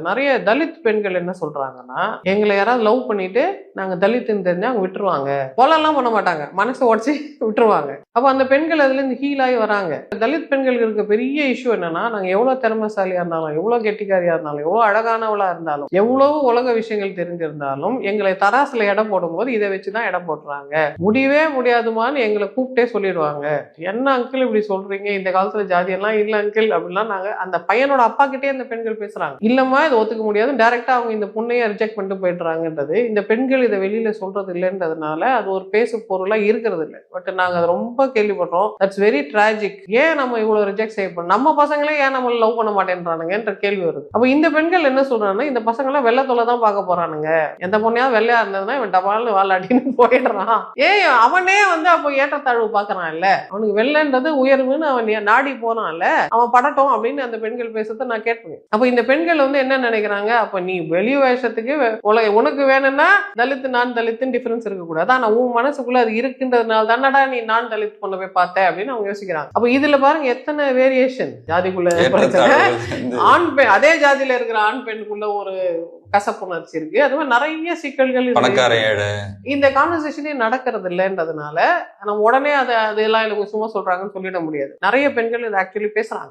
நிறைய தலித் பெண்கள் என்ன சொல்றாங்கன்னா எங்களை யாராவது லவ் பண்ணிட்டு நாங்க தலித்துன்னு தெரிஞ்சா அவங்க விட்டுருவாங்க. கொலெல்லாம் பண்ண மாட்டாங்க. மனசை உடச்சி விட்டுருவாங்க. அப்ப அந்த பெண்கள் அதுல இருந்து ஹீல் ஆகி வராங்க. தலித் பெண்களுக்கு இருக்க பெரிய இஷ்யூ என்னன்னா நாங்க எவ்வளவு திறமைசாலியா இருந்தாலும் எவ்வளவு கெட்டிக்காரியா இருந்தாலும் எவ்வளவு அழகானவளா இருந்தாலும் எவ்வளவு உலக விஷயங்கள் தெரிஞ்சிருந்தாலும் எங்களை தராசுல இடம் போடும்போது இதை வச்சுதான் இடம் போடுறாங்க. முடியவே முடியாதுமான்னு எங்களை கூப்பிட்டே சொல்லிடுவாங்க. என்ன அங்கிள் இப்படி சொல்றீங்க? இந்த காலத்துல ஜாதி எல்லாம் இல்ல அங்கிள் அப்படிலாம் நாங்க அந்த பையனோட அப்பா கிட்டே அந்த பெண்கள் பேசுறாங்க. இல்லம்மா இதை ஒத்துக்க முடியாது. டைரக்டா அவங்க இந்த பொண்ணைய ரிஜெக்ட் பண்ணிட்டு போயிடுறாங்கன்றது. இந்த பெண்கள் இதை வெளியில சொல்றது இல்லைன்றதுனால அது ஒரு பேசு பொருளா இருக்கிறது இல்லை. பட் நாங்க அதை ரொம்ப கேள்விப்படுறோம். தட்ஸ் வெரி டிராஜிக் ஏன் நம்ம இவ்வளவு ரிஜெக்ட் செய்யப்படும் நம்ம பசங்களே ஏன் நம்ம லவ் பண்ண மாட்டேன்றானுங்கன்ற கேள்வி வருது. அப்ப இந்த பெண்கள் என்ன சொல்றாங்கன்னா இந்த பசங்க எல்லாம் வெள்ளத்தொலை தான் பார்க்க போறானுங்க. எந்த பொண்ணையாவது வெள்ளையா இருந்ததுன்னா இவன் டபால்னு வாழாட்டின்னு போயிடுறான். ஏன் அவனே வந்து அப்போ ஏற்றத்தாழ்வு பார்க்கறான் இல்ல. அவனுக்கு வெள்ளைன்றது உயர்வுன்னு அவன் நாடி நாடி போனான்ல அவன் படட்டும் அப்படின்னு அந்த பெண்கள் பேசுறத நான் கேட்பேன். அப்ப இந்த பெண்கள் வந்து என்ன நினைக்கிறாங்க அப்ப நீ வெளி வேஷத்துக்கு உனக்கு வேணும்னா தலித்து நான் தலித்துன்னு டிஃபரன்ஸ் இருக்கக்கூடாது. ஆனா உன் மனசுக்குள்ள அது இருக்குன்றதுனால தானடா நீ நான் தலித் பொண்ணை போய் பார்த்த அப்படின்னு அவங்க யோசிக்கிறாங்க. அப்ப இதுல பாருங்க எத்தனை வேரியேஷன் ஜாதிக்குள்ள பிரச்சனை ஆண் பெண் அதே ஜாதியில இருக்கிற ஆண் பெண்ணுக்குள்ள ஒரு கசப்புணர்ச்சி இருக்கு. அது மாதிரி நிறைய சிக்கல்கள் இருக்கு. இந்த கான்வர்சேஷனே நடக்கிறது இல்லைன்றதுனால நம்ம உடனே அதை அதெல்லாம் எனக்கு சும்மா சொல்றாங்கன்னு சொல்லிட முடியாது. நிறைய பெண்கள் இதை ஆக்சுவலி பேசுறாங்க.